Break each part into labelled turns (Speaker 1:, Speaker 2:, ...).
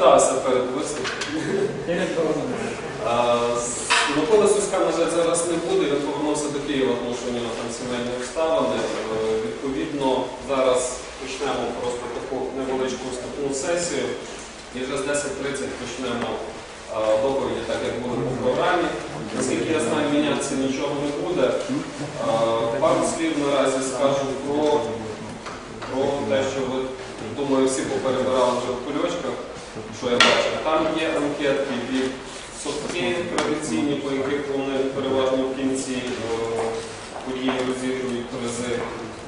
Speaker 1: розглядався перед виступом. А, з- Миколи на жаль, зараз не буде, він повернувся до Києва, тому що у нього там сімейні обставини. Е, Відповідно, зараз почнемо просто таку невеличку вступну сесію. І вже з 10.30 почнемо доповіді, так як було по програмі. Наскільки я знаю, мінятися нічого не буде. Пару слів наразі скажу про, про те, що ви, думаю, всі поперебирали вже в кульочках, що я бачив. Там є анкетки від сотки традиційні, по яких вони переважно в кінці події розігрують призи.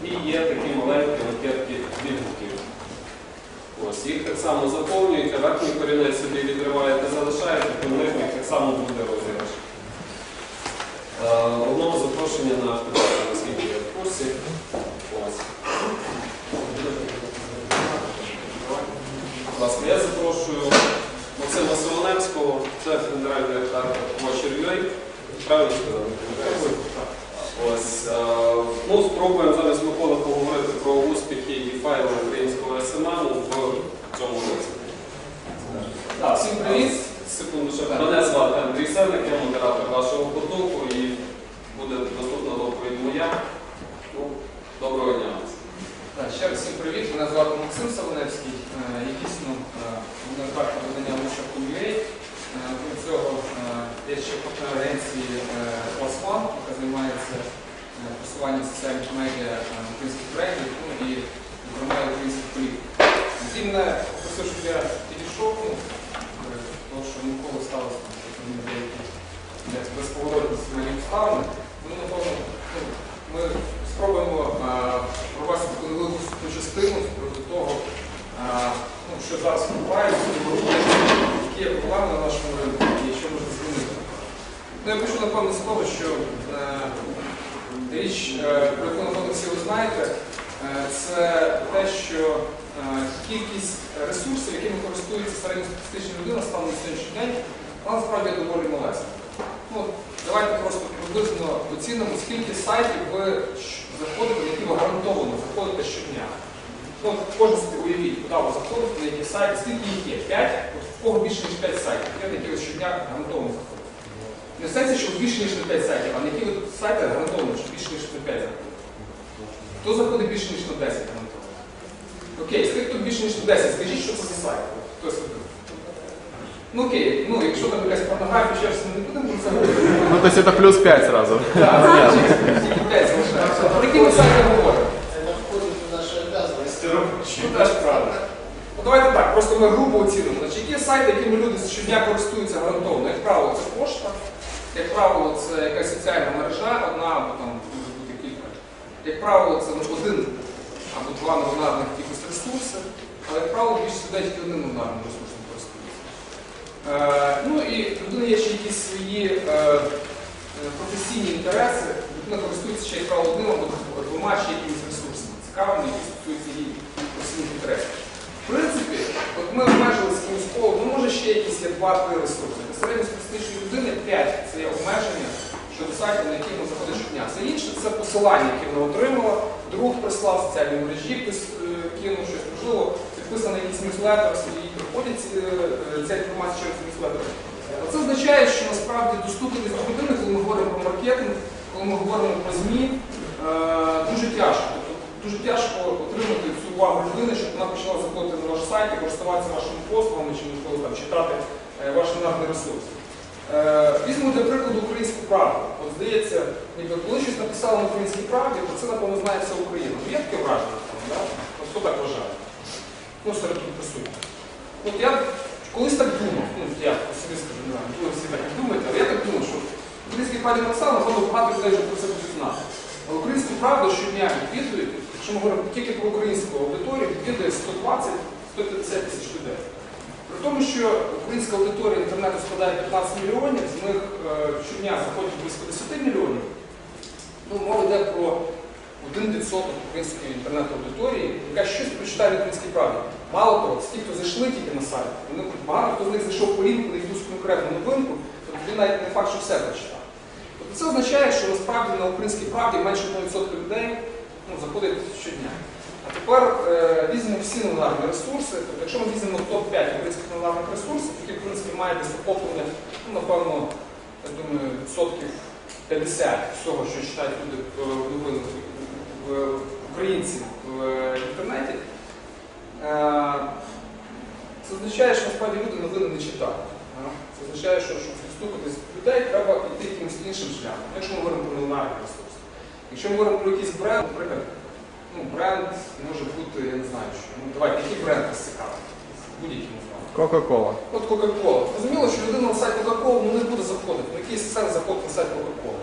Speaker 1: І є такі маленькі анкетки відгуків. Ось їх так само заповнюєте, верхній корінець собі відриваєте, залишаєте, то нижній так само буде розіграш. Е, Одного запрошення на наскільки я в курсі. Ось. Ласка, я запрошую Максима Солоневського, шеф генеральний редактор Watcher.ua. Правильно сказав? Ось, е, ну, спробуємо зараз Микола поговорити про успіхи і файли українського СММ в цьому році. Так, всім привіт. Секунду, ще мене звати Андрій Сенник, я модератор вашого потоку і буде наступна доповідь моя. Ну, доброго дня.
Speaker 2: Ще раз всім привіт. Мене звати Максим Солоневський. Е, Я дійсно редактор видання Лише.ua. Крім цього, е, я ще партнер агенції Осман, яка займається е, просуванням соціальних медіа е, українських брендів ну, і зокрема українських політик. Він мене попросив, щоб я підійшов, ну, е, тому що ніколи сталося, деякі як безповоротні сімейні обставини. Ну, напевно, ну, ми спробуємо е, провести таку невелику вступну частину з приводу того, е, ну, що зараз відбувається, які є проблеми на нашому ринку і що можна змінити. Ну, я почну, напевно, з того, що е, річ, е, про яку, напевно, всі ви знаєте, е, це те, що е, кількість ресурсів, якими користується середньостатистична людина станом на сьогоднішній день, вона насправді доволі малесна. Ну, давайте просто приблизно оцінимо, скільки сайтів ви заходите, які ви гарантовано заходите щодня. Ну, кожен собі уявіть, куди ви заходите, на які сайти, скільки їх є? 5? От кого більше ніж 5 сайтів, на які ви щодня гарантовано заходите. Не в сенсі, що більше ніж на 5 сайтів, а на які ви сайти гарантовано, що більше ніж на 5 заходите. Хто заходить більше ніж на 10 гарантовано? Окей, тих, хто більше ніж на 10, скажіть, що це за сайт? Хтось один. Ну окей, ну якщо там якась порнографія, ще щось, ми не будемо про це говорити.
Speaker 3: Ну, то есть это плюс 5 сразу.
Speaker 2: Так, тільки 5 залишається. Про які ми сайти говоримо?
Speaker 4: Это входит в наши обязанности.
Speaker 2: Ну, теж правда. Ну давайте так, просто ми грубо оцінимо. Значить, є сайти, якими люди щодня користуються гарантовано. Як правило, це пошта, як правило, це якась соціальна мережа, одна або там може бути кілька. Як правило, це ну, один або два новинарних якихось ресурси, але як правило, більшість людей тільки одним новинарним ресурсом користуються. Е, ну і в є ще якісь свої е, е, професійні інтереси, людина користується ще як правило одним або двома ще якимись ресурсами, цікавими, які стосуються її професійних інтересів. В принципі, от ми обмежилися якимось колом, ну може ще якісь є два-три ресурси. Для середньостатистичної людини 5 це є обмеження щодо сайтів, на які ми заходить щодня. Все інше це посилання, яке вона отримала, друг прислав в соціальній мережі, е, кинув щось, можливо, підписаний якийсь ньюслетер, і приходять е, е, ця інформація через ньюслетер. Це означає, що насправді доступність до людини, коли ми говоримо про маркетинг, коли ми говоримо про ЗМІ, е, дуже тяжко. Дуже тяжко отримати цю увагу людини, щоб вона почала заходити на ваш сайт і користуватися вашими послугами чи можливо там читати е, ваш інтернетний ресурс. Е, Візьмемо для прикладу українську правду. От здається, ніби коли щось написали на українській правді, то це, напевно, знає вся Україна. Є таке враження, хто так вважає? Ну, серед присутніх. От я колись так думав, ну я собі скажу, не знаю, ви всі так думаєте, але я так думав, що в українській правді написали, напевно, багато людей вже про це будуть знати. Але українську правду щодня відвідують, якщо ми говоримо тільки про українську аудиторію, відвідує 120-150 тисяч людей. При тому, що українська аудиторія інтернету складає 15 мільйонів, з них е, щодня заходять близько 10 мільйонів, ну, мова йде про 1% української інтернет-аудиторії, яка щось прочитає в українській правді. Мало того, ті, хто зайшли тільки на сайт, вони багато хто з них зайшов по на якусь конкретну новинку, тобто він навіть не факт, що все прочитав. Тобто це означає, що насправді на українській правді менше 1% людей ну, заходить щодня. А тепер е, візьмемо всі новинарні ресурси. Тобто, якщо ми візьмемо топ-5 українських новинарних ресурсів, які в принципі мають десь охоплення, ну, напевно, я думаю, відсотків 50 всього, що читають люди е, новини в- українці в е, інтернеті. Е, Це означає, що насправді люди новини не читають. Це означає, що щоб достукатись до людей, треба йти якимось іншим шляхом. Ну, Якщо ми говоримо про новинарні ресурси. Якщо ми говоримо про якийсь бренд, наприклад, ну, бренд може бути, я не знаю, що. Ну, давайте, який бренд нас цікавить? Будь-який назвати.
Speaker 3: Кока-кола.
Speaker 2: От Кока-Кола. Зрозуміло, що людина на сайт Кока-Кола ну, не буде заходити. На який сенс заходити на сайт Кока-Коли?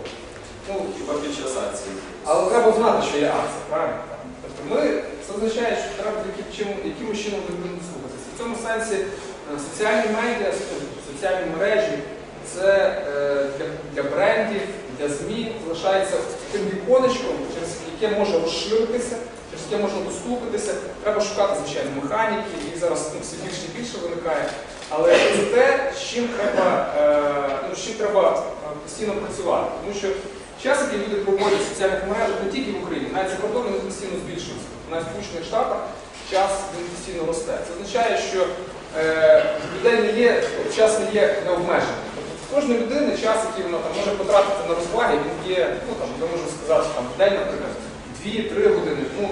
Speaker 2: Ну,
Speaker 1: Хіба під час акції.
Speaker 2: але треба знати, що є акція, правильно? Тобто ми, це означає, що треба яким чином, якимось чином людини слухатися. В цьому сенсі е, соціальні медіа, соціальні мережі це е, для, для брендів, для ЗМІ залишається тим віконечком, через яке може розширитися, через яке можна доступитися. Треба шукати, звичайно, механіки, їх зараз ну, все більше і більше виникає. Але це те, з чим треба, е, ну, з чим треба е, постійно працювати. Тому що час, який люди проводять в соціальних мережах не тільки в Україні, навіть за кордоном він постійно збільшується. Навіть в Сполучених Штатах час він постійно росте. Це означає, що е, людей не є, час не є необмежений. Тобто кожної людини час, який вона там може потратити на розваги, він є, ну там, я можу сказати, що там в день, наприклад, 2-3 години. Ну,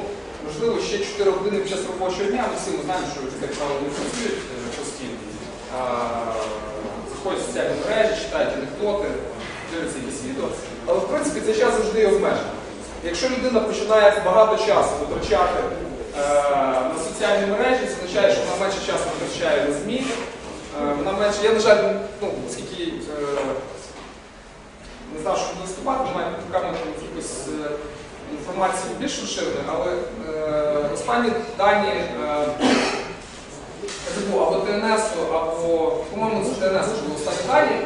Speaker 2: можливо, ще 4 години під час робочого дня. Ми всі ми знаємо, що як правило, не працюють е, постійно. Заходять в соціальні мережі, читають анекдоти, дивляться якісь. Але в принципі цей час завжди є обмежений. Якщо людина починає багато часу витрачати е, на соціальні мережі, це означає, що вона менше часу витрачає на ЗМІ. Е, вона менше, я, на жаль, ну, оскільки е, не знав, що буду виступати, немає певно якихось е, інформації більш розширеної, але е, останні дані е, або ТНС, або, по-моєму, це ТНС були останні дані.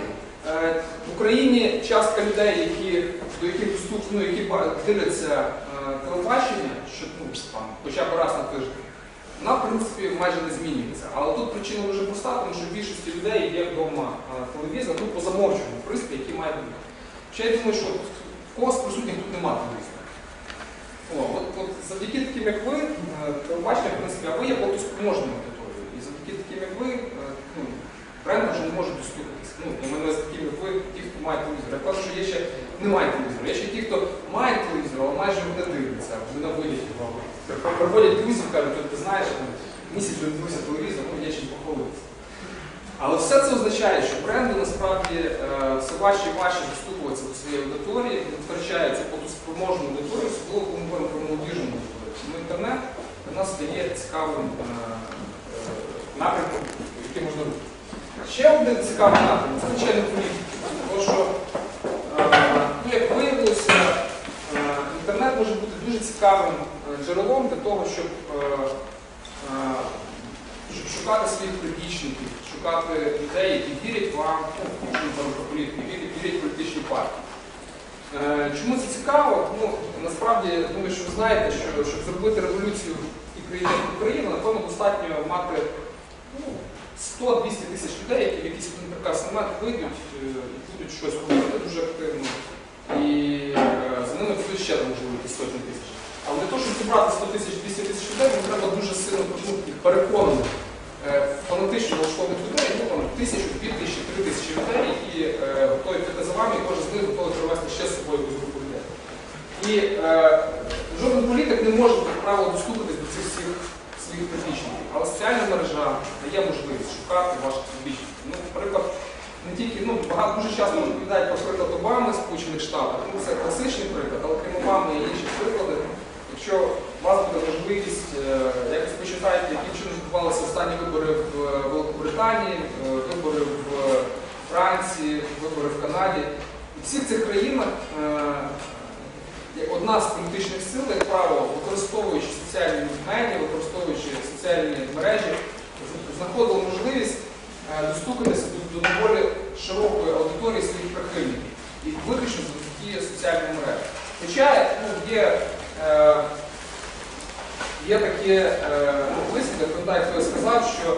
Speaker 2: Е, В Україні частка людей, які, до яких доступно, ну, які дивляться е, телебачення, що ну, там, хоча б раз на тиждень, вона, в принципі, майже не змінюється. Але тут причина дуже проста, тому що в більшості людей є вдома е, телевізор, ну, по замовчуванню пристрій, який має бути. Ще я думаю, що в когось присутніх тут немає телевізора. От, от завдяки таким, як ви, телебачення, в принципі, а ви є платоспроможною аудиторією. І завдяки таким, як ви, ну, бренди вже не можуть доступитися. Ну, я маю на увазі таким, як ви, ті, хто кажу, що є ще немає телевізора. Є ще ті, хто має телевізор, але майже не дивляться, ненавидять його. При- Приходять друзі, кажуть, «От ти знаєш, місяць вже дивився телевізор, ну є чим похвалитися. Але все це означає, що бренди насправді е, все важче і важче доступуватися до своєї аудиторії, втрачають цю платоспроможну аудиторію, особливо коли ми говоримо про молодіжну аудиторію. Тому інтернет для нас стає цікавим е, е, напрямком, який можна робити. Ще один цікавий напрямок це звичайно політика. Тому що, е, ну, як виявилося, е, інтернет може бути дуже цікавим е, джерелом для того, щоб е, е, щоб шукати своїх прибічників, шукати людей, які вірять вам, ну, політику, вірять, в політичні партії. Чому це цікаво? Ну, насправді, я думаю, що ви знаєте, що щоб зробити революцію в такій країні, як Україна, напевно, достатньо мати ну, 100-200 тисяч людей, які в якийсь один прекрасний момент вийдуть і будуть щось робити дуже активно. І е, за ними ще там, можливо, якісь сотні тисяч. Але для того, щоб зібрати 100 тисяч 200 тисяч людей, нам треба дуже сильно переконаних, е, фанатично налаштованих людей, ну там тисячу, дві тисячі, три тисячі людей, які е, готові піти за вами, і кожен з них готовий привезти ще з собою якусь групу людей. І е, жоден політик не може, як правило, достукатись до цих всіх своїх прибічників. Але соціальна мережа дає можливість шукати ваших прибічників. Ну, наприклад, не тільки, ну, багато дуже часто розповідають про приклад Обами Сполучених Штатах. Ну, це класичний приклад, але крім Обами інші приклади. Якщо у вас буде можливість е, якось почитайте, яким чином відбувалися останні вибори в е, Великобританії, е, вибори в Франції, вибори в Канаді. У всіх цих країнах одна з політичних сил, як правило, використовуючи соціальні медіа, використовуючи соціальні мережі, знаходила можливість достукатися до, до доволі широкої аудиторії своїх прихильників. І виключно завдяки соціальним мережам. Хоча ну, є, е, є таке е, ну, вислів, я хтось сказав, що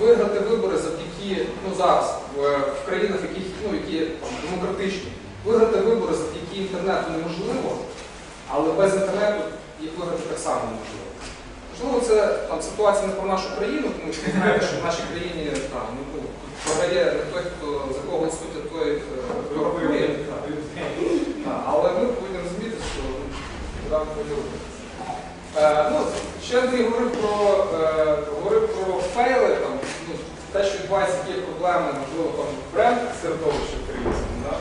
Speaker 2: виграти вибори завдяки, ну зараз в, в країнах, яких, ну, які демократичні, виграти вибори завдяки інтернету неможливо, але без інтернету їх виграти так само неможливо. Можливо, це там ситуація не про нашу країну, тому що знаємо, що в нашій країні там ну, програє не той, хто за кого а той е, рахує. Так. Так, Але ми повинні розуміти, що ну, рухатися. Е, ну, ще Андрій говорив про, е, говорив про фейли, там, ну, те, що відбувається, які проблеми, можливо, там бренд середовища українському. Да?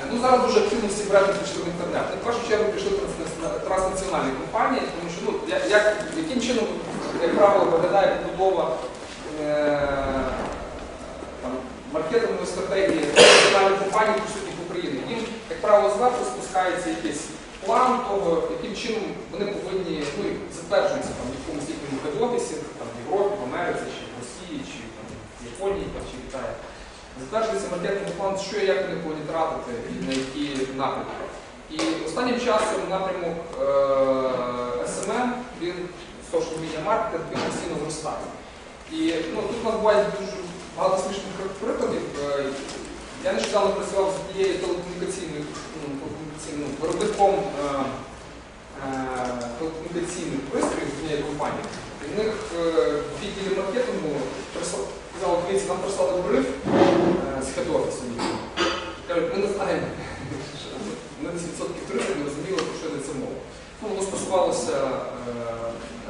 Speaker 2: Е, Ну, зараз дуже активно всі бренди пішли в інтернет. В першу чергу пішли транснаціональні компанії, тому що ну, як, яким чином, як правило, виглядає побудова е, там, маркетингової стратегії національної компанії присутніх в Україні. Їм, як правило, зверху спускається якийсь план того, яким чином вони повинні ну, затверджуються там, в якомусь їхньому хед-офісі, в Європі, в Америці, чи в Росії, чи там, в Японії, там, чи в Китаї. Затверджується маркетинговий план, що і як вони повинні тратити і на які напрямки. І останнім часом напрямок е, SMM, він social media marketing, він постійно зростає. І ну, тут у нас буває дуже багато смішних прикладів. Я нещодавно працював з однією телекомунікаційною ну, виробником е, е, телекомунікаційних пристроїв з однієї компанії. І в них е, в відділі маркетингу казали, дивіться, нам прислали бриф з хед-офісу. Кажуть, ми не знаємо. Ми 10% 30 не розуміли, про що йдеться мова. Ну, воно стосувалося е,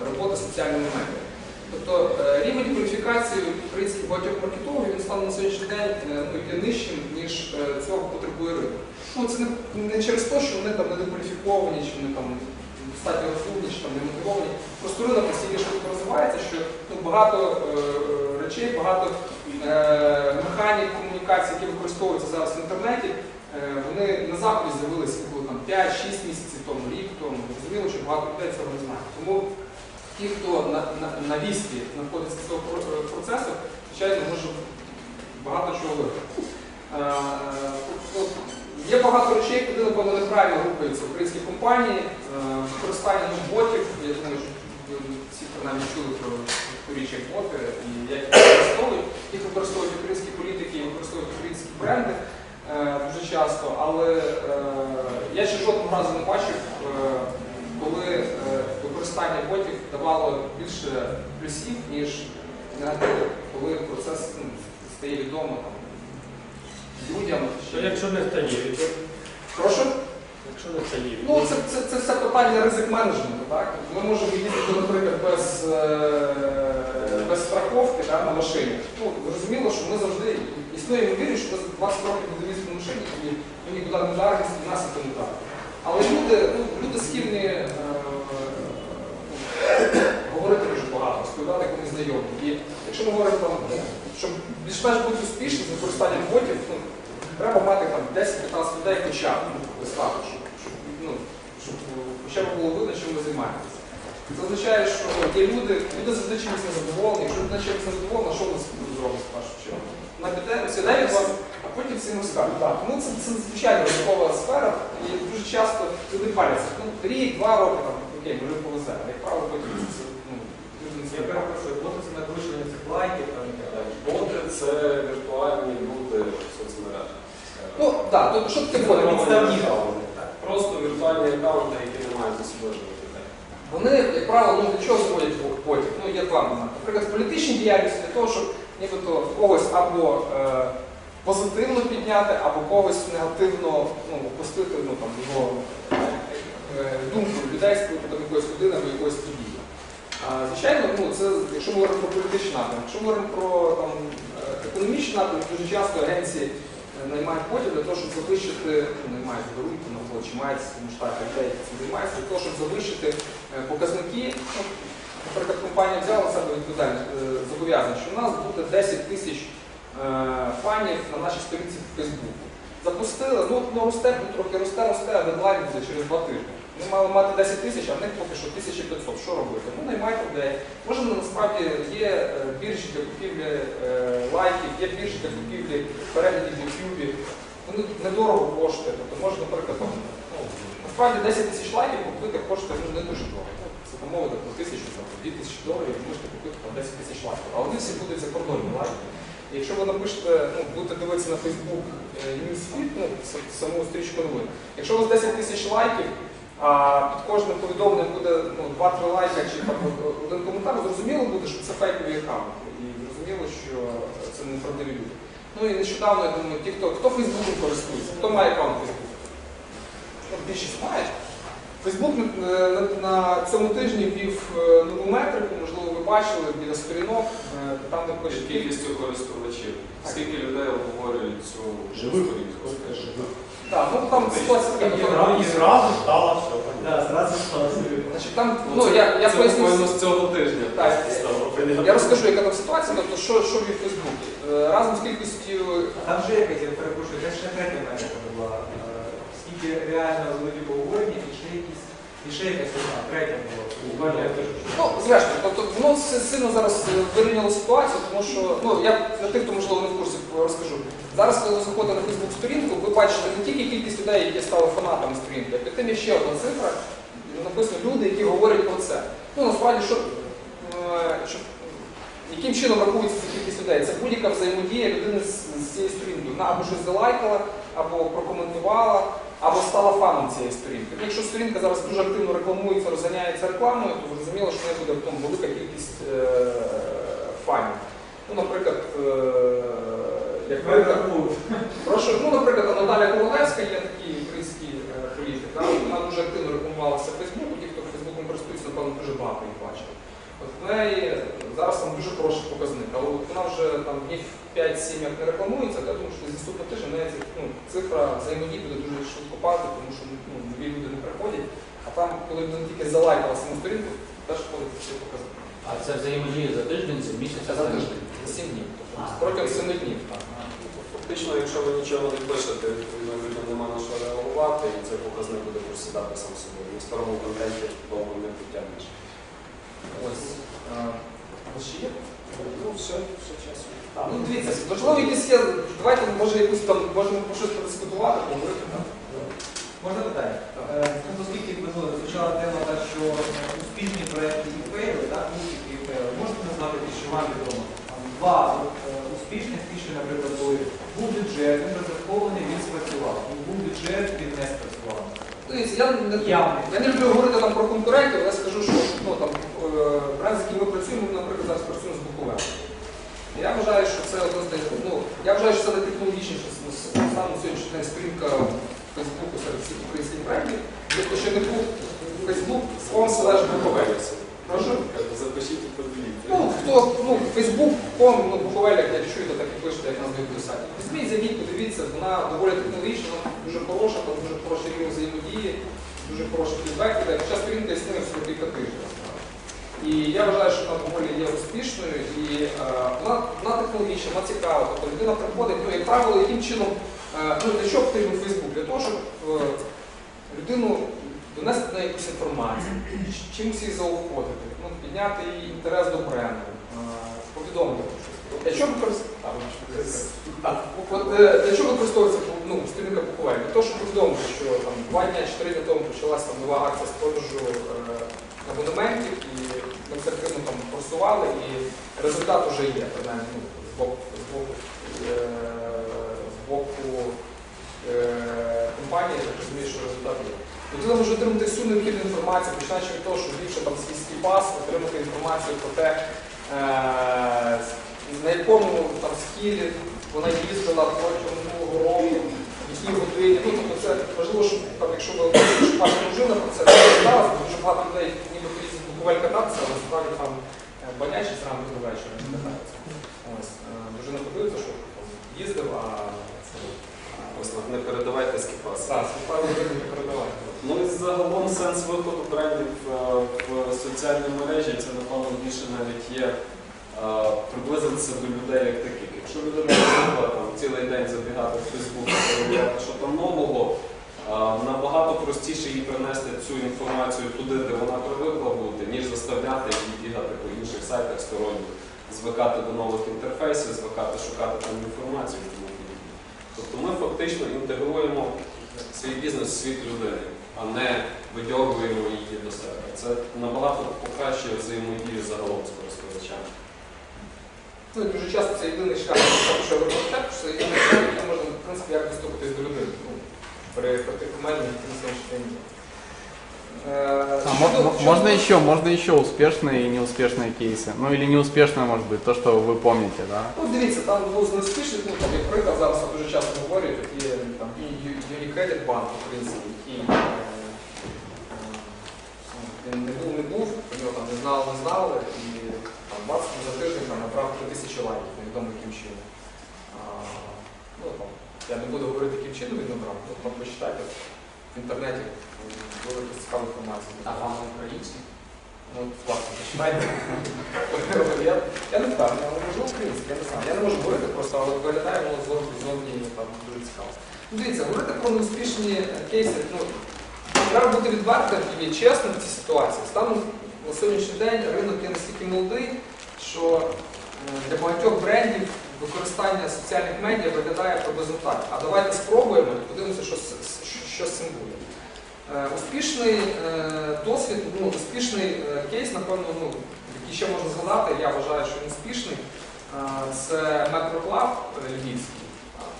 Speaker 2: роботи з соціальними медіа. Тобто е, рівень кваліфікації українських багатьох маркетологів він стане на сьогоднішній день е, ну, є нижчим, ніж е, цього потребує ринок. Ну, це не, не через те, що вони там недокваліфіковані, чи вони там достатньо розумні, чи там не мотивовані. Просто ринок настільки швидко розвивається, що ну, багато е, речей, багато е, механік комунікацій, які використовуються зараз в інтернеті, е, вони на заході з'явилися коли там 5-6 місяців тому, рік тому. Зрозуміло, що багато людей цього не знає. Тому ті, хто на, на, на вісті знаходиться з цього е, процесу, звичайно, може багато чого виграти. Е, тобто, Є багато речей, куди, напевно, неправильно рухаються українські компанії, Е, використання ботів, я думаю, що всі принаймні чули про річ, як боти, і як їх використовують. Їх використовують українські політики, використовують українські бренди е, дуже часто, але е, я ще жодного разу не бачив, е, коли е, використання ботів давало більше плюсів, ніж негативів, коли процес ну, стає відомо там, людям.
Speaker 5: Що якщо не то
Speaker 2: Прошу?
Speaker 5: якщо не втаїв,
Speaker 2: Ну, це, це, це все питання ризик менеджменту. Так? Ми можемо їздити, наприклад, без, е, без страховки да, на машині. Ну, зрозуміло, що ми завжди існує ймовірність, що за 20 років їздити на машині, і ми нікуди не вдаримося, і нас це не так. Але люди, ну, люди схильні е, ну, говорити дуже багато, розповідати. І якщо ми говоримо там, щоб більш-менш бути успішним з використанням ботів, ну, треба мати там 10-15 людей хоча б ну, щоб, ну, щоб е, хоча б було видно, чим ми займаємося. Це означає, що є люди, люди завжди чимось незадоволені. Якщо людина чимось незадоволена, що вона зробить в першу чергу? Вона піде, сідає вас, а потім всім розкаже. Так, тому це, це звичайно ризикова сфера, і дуже часто люди паляться. Ну, рік, два роки, там, окей, може повезе. А як правило, потім це ну,
Speaker 5: я перепрошую, боти це накручування цих лайків там і так далі.
Speaker 1: Боти це віртуальні люди в соцмережах.
Speaker 2: Ну, так, тобто що таке боти?
Speaker 5: Підставні.
Speaker 1: Просто віртуальні аккаунти, які не мають за собою людей.
Speaker 2: Вони, як правило, ну, для чого зводять потім? Ну, є два моменти. Наприклад, в політичній діяльності для того, щоб нібито когось або е, позитивно підняти, або когось негативно ну, опустити ну, там, його е, думку людей з якоїсь людини або якоїсь події. Звичайно, ну, це, якщо ми говоримо про політичний напрямок, якщо ми говоримо про там, е, економічний напрямок, дуже часто агенції е, наймають потім для того, щоб завищити, ну, наймають, беруть на роботу, чи мають в цьому штаті людей, цим займаються, для того, щоб завищити е, показники. Ну, Наприклад, компанія взяла себе відповідальність, зобов'язання, що у нас буде 10 тисяч фанів на нашій сторінці в Фейсбуку. Запустили, ну воно росте, ну, трохи росте, росте, а дедлайн буде через два тижні. Ми мали мати 10 тисяч, а в них поки що 1500. Що робити? Ну, наймайте людей. Може, насправді є е, біржі для купівлі е, лайків, є біржі для купівлі переглядів в Ютубі. Вони недорого коштує. Тобто може, наприклад, там, ну, насправді 10 тисяч лайків купити коштує ну, не дуже дорого. Ну, Це замовити по тисячу, там, по дві тисячі доларів, можете купити по 10 тисяч лайків. А вони всі будуть закордонні лайки. Якщо ви напишете, ну, будете дивитися на Facebook Newsfeed, ну, саму стрічку новин, якщо у вас 10 тисяч лайків, а під кожним повідомленням буде ну, 2-3 лайка чи там один коментар, зрозуміло буде, що це фейкові аккаунти. І зрозуміло, що це неправдиві люди. Ну і нещодавно, я думаю, ті, хто, хто Фейсбуком користується, хто має аккаунт Фейсбуку? Ну, більшість має. Фейсбук на, на, цьому тижні ввів е, нову метрику, можливо, ви бачили біля сторінок, е, там де пише кількість.
Speaker 1: Кількістю користувачів. Скільки людей обговорюють цю
Speaker 5: Живих.
Speaker 1: сторінку?
Speaker 2: Так, ну там ситуація така.
Speaker 5: І зразу- стало все.
Speaker 6: Зразу стало.
Speaker 2: Значить, там, ну, я, я поясню.
Speaker 1: з цього тижня.
Speaker 2: Так, я розкажу, яка там ситуація, тобто що, що в Фейсбуці. Е, Разом з кількістю
Speaker 6: А там же якась, я перепрошую, це ще третя метрика була. Е, Скільки реально великі обговорення і ще якісь, і ще якась одна, третя була.
Speaker 2: Ну, зрештою, тобто воно си- сильно зараз е, вирівняло ситуацію, тому що ну я для тих, хто можливо не в курсі розкажу. Зараз, коли ви заходите на Фейсбук сторінку, ви бачите не тільки кількість людей, які стали фанатами сторінки, а під тим є ще одна цифра, написано люди, які говорять про це. Ну насправді, що, е, що яким чином рахується ця кількість людей? Це будь-яка взаємодія людини з, з цією сторінкою. Вона або щось залайкала, або прокоментувала, або стала фаном цієї сторінки. Ну, Якщо сторінка зараз дуже активно рекламується, розганяється рекламою, то зрозуміло, що в неї буде ну, велика кількість е, фанів. Ну, наприклад, е, як прошу, ну, наприклад, Наталя Ковалевська є такий український е, політик, да? вона дуже активно рекламувалася в Фейсбуку, ті, хто Фейсбуком користується, напевно, дуже багато їх бачили. От в неї зараз там дуже хороший показник, але от вона вже там днів 5-7 як не рекламується, то я думаю, що з наступного тижня в ну, цифра взаємодії буде дуже швидко падати, тому що ну, нові люди не приходять, а там, коли людина тільки залайкала саму сторінку, теж входить цей показник.
Speaker 7: А це взаємодія за тиждень, за місяць,
Speaker 2: Це за тиждень, за 7 днів, тобто протягом 7 днів. Так.
Speaker 1: Фактично, якщо ви нічого не пишете, відповідно людям нема на що реагувати, і цей показник буде просідати сам собою. На старому контенті довго не потягнеш.
Speaker 2: Ось. Ще є?
Speaker 1: Ну, все, все чесно.
Speaker 2: Ну, дивіться, можливо, якісь є, давайте, може, якусь там, можемо про щось подискутувати, поговорити, так?
Speaker 6: Можна питання? Е, ну, Оскільки ну, звучала тема, так, що успішні проекти і фейли, так, успіхи і фейли, можете назвати ті, що вам відомо? Там, Два е, успішних фіші, наприклад, були. Був бюджет, він розрахований, він спрацював. Був бюджет, він не спрацював.
Speaker 2: Дивіться, я не, я не люблю говорити там про конкурентів, але скажу, що ну, там, е, бренд, з яким ми працюємо, ми, наприклад, зараз працюємо з Буковелем. Я вважаю, що це одна з тих- ну, я вважаю, що це найтехнологічніша с- с- саме сьогоднішній сторінка Фейсбуку серед всіх українських брендів. Тобто, ще не був Фейсбук, слон слеж Буковель. Прошу?
Speaker 1: Запишіть і подивіться.
Speaker 2: Ну, хто, ну, Фейсбук, ком, ну, Буковель, як чуєте, так і пишете, як нас дають писати. Візьміть, зайдіть, подивіться, вона доволі технологічна, дуже хороша, там дуже хороший рівень взаємодії, дуже хороший фідбек, хоча сторінка існує всього кілька тижнів. І я вважаю, що вона доволі є успішною і е, вона, цікава. Тобто людина приходить, ну, як правило, яким чином, е, ну, для чого потрібен Фейсбук? Для того, щоб е, людину донести на якусь інформацію, чимось її заохотити, ну, підняти її інтерес до бренду, е, повідомити щось. Для чого використовується? Ну, сторінка Буковель? Для того, щоб повідомити, що там два дні чи три дні тому почалася нова акція з продажу абонементів, ми це активно там просували, і результат вже є, принаймні, ну, з боку, з боку, е, з боку е, компанії, так розумію, що результат є. Людина може отримати всю необхідну інформацію, починаючи від того, що більше там свій пас, отримати інформацію про те, е, на якому там схилі вона їздила протягом року, в якій годині. Ну, тобто це важливо, щоб там, якщо ви пані дружина про це розповідала, дуже багато людей ніби їздять буквально кататися, але насправді там е, банячі зранку до вечора не катаються. Ось, е, дружина подивиться, що їздив, а це
Speaker 1: Ось так, не передавайте скіпас.
Speaker 2: так, справді не передавати.
Speaker 1: Ну і загалом сенс виходу брендів е, в соціальні мережі це напевно більше навіть є приблизитися до людей як таких. Якщо людина звикла цілий день забігати в Фейсбук перевіряти, що там нового, набагато простіше їй принести цю інформацію туди, де вона привикла бути, ніж заставляти її бігати по інших сайтах сторонніх, звикати до нових інтерфейсів, звикати шукати там інформацію. Тобто ми фактично інтегруємо свій бізнес в світ людини, а не видьоргуємо її до себе. Це набагато покращує взаємодію загалом з користувачами.
Speaker 2: Ну, і дуже часто це єдиний шлях, тому що я випадку, що це єдиний шлях, який можна, в принципі, як доступитись до людини. Ну, при протикомельній якимось іншій Е,
Speaker 3: А,
Speaker 2: щодо-
Speaker 3: мо- мо-
Speaker 2: щодо-
Speaker 3: можно еще, можно еще успешные и неуспешные кейсы. Ну или неуспешные, может быть, то, что вы помните, да?
Speaker 2: Ну, дивіться, там був з неуспішних, ну, там, як приклад, зараз дуже часто говорять, такі там, і Ю- Unicredit банк український, який е, е, він не був, не був, про нього там не знали, не знали, і бац, за тиждень там, набрав 3 тисячі лайків, невідомо яким чином. А, ну, там, я не буду говорити, яким чином він набрав, там почитайте в інтернеті, буде цікава інформація.
Speaker 7: А вам український?
Speaker 2: Ну, власне, почитайте. я, я не впевнений, але можу український, я не знаю. Я не можу говорити просто, але виглядає воно зовні, зовні там дуже цікаво. Ну, дивіться, говорити про неуспішні е, кейси, ну, треба бути відвертим і чесним в цій ситуації. Станом на сьогоднішній день ринок є настільки молодий, що е, для багатьох брендів використання соціальних медіа виглядає приблизно так. А давайте спробуємо і подивимося, що, з- що, з цим буде. Е, Успішний е, досвід, ну, успішний кейс, напевно, ну, який ще можна згадати, я вважаю, що він успішний, це Метроклаб е, Львівський.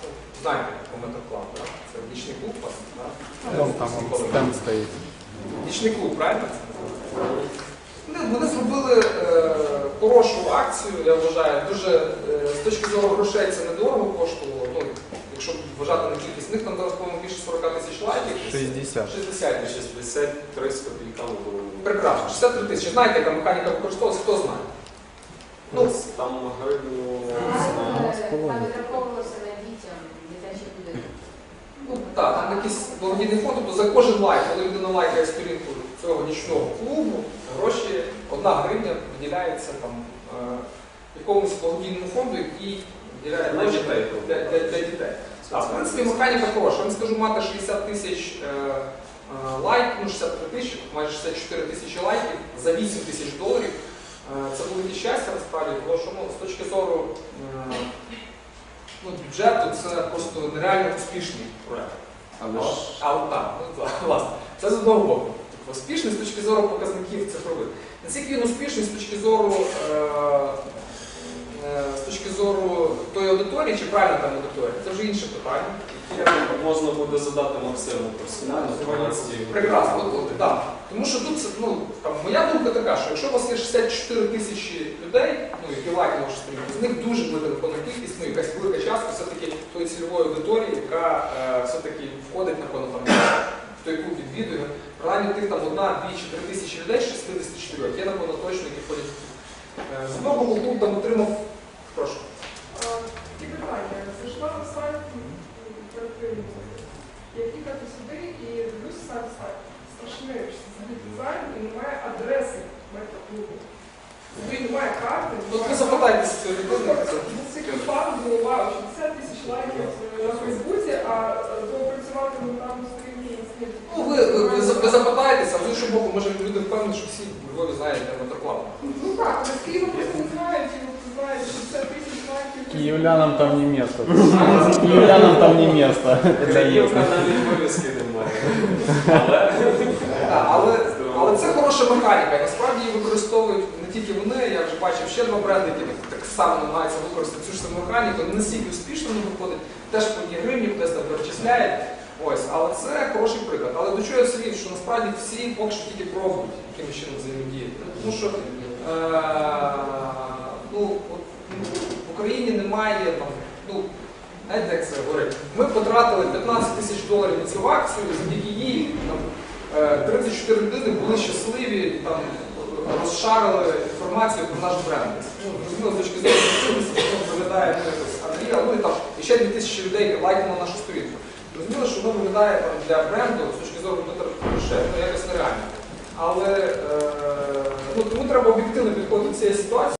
Speaker 2: Ну, Знаєте про Метроклаб, так? Це нічний клуб у вас, так?
Speaker 3: Вон там стенд.
Speaker 2: Нічний клуб, правильно? Вони, вони зробили хорошу акцію, я вважаю, дуже е, з точки зору грошей це недорого коштувало. Ну, якщо вважати на кількість, них там зараз, по-моєму, більше 40 тисяч лайків.
Speaker 3: 60.
Speaker 2: 60
Speaker 1: 63 з копійками було.
Speaker 2: Прекрасно, 63 тисячі. Знаєте, яка механіка використовується, хто знає? Ну,
Speaker 1: там гривню
Speaker 8: Там відраховувалося на дітям, дитячі будинки.
Speaker 2: ну так, там якийсь благодійний фонд, тобто за кожен лайк, коли людина лайкає сторінку цього нічного клубу, гроші, одна гривня виділяється там е, якомусь благодійному фонду, який виділяє гроші
Speaker 1: дітей.
Speaker 2: для, для, для дітей. А, в принципі, механіка хороша. Я вам скажу, мати 60 тисяч е, е, лайк, ну 63 тисячі, майже 64 тисячі лайків за 8 тисяч доларів. Це велике щастя насправді, тому що ну, з точки зору ну, бюджету це просто нереально успішний проект.
Speaker 3: Але ж
Speaker 2: Але так, ну, власне. Це з одного боку. Тобто, Успішний з точки зору показників цифрових. Наскільки він успішний з точки зору е, е, з точки зору тої аудиторії, чи правильна там аудиторія, це вже інше питання. яке
Speaker 1: Можна буде задати Максиму персонально в 12
Speaker 2: Прекрасно, от, да. Тому що тут ну, там, моя думка така, що якщо у вас є 64 тисячі людей, ну, які лайкнули сторінку, з них дуже велика кількість, ну, якась велика частка все-таки тої цільової аудиторії, яка е, все-таки входить, напевно, там, в яку відвідує. Принаймні тих там одна, дві чи три тисячі людей з 64, є, напевно, точно, які ходять. З одного клуб там отримав, прошу.
Speaker 9: І питання. Зайшла на сайт перед прийомом. Я клікати сюди і дивлюся сайт сайт. Страшний взагалі дизайн і немає адреси метроклубу. Тобто немає карти.
Speaker 2: Тут ви
Speaker 9: немає-
Speaker 2: запитайтеся цієї людини.
Speaker 9: Це фан здивував, 60 тисяч лайків е, на Фейсбуці, а е, доопрацювати ми там сторінки і слід.
Speaker 2: Ну, ви, ви, ви, за- ви запитаєтеся, а з іншого боку, може люди впевнені, що всі в Львові знають, де Метроклаб.
Speaker 9: Ну так, але з Києва просто не знають, і от знають 60 тисяч
Speaker 3: киевлянам там не место. Киевлянам там не место.
Speaker 1: Але
Speaker 2: але, це хороша механіка. Насправді її використовують не тільки вони, я вже бачив ще два бренди, які так, само намагаються використати цю ж саму механіку. Не настільки успішно не виходить, теж по одній гривні кудись там перечисляють. Ось, але це хороший приклад. Але до чого я світ, що насправді всі поки що тільки пробують якимось чином взаємодіяти. Тому що е, ну, от, ну, Україні немає там, ну, знаєте, як це говорить, ми потратили 15 тисяч доларів на цю акцію, завдяки їй там, е, 34 людини були щасливі там розшарили інформацію про наш бренд. Ну, з точки зору виглядає ну, ну і там і ще 2000 людей лайкнуло нашу сторінку. Зрозуміло, що воно виглядає там, для бренду з точки зору грошей, ну якось нереально. Але е, ну, тому треба об'єктивно підходити до цієї ситуації.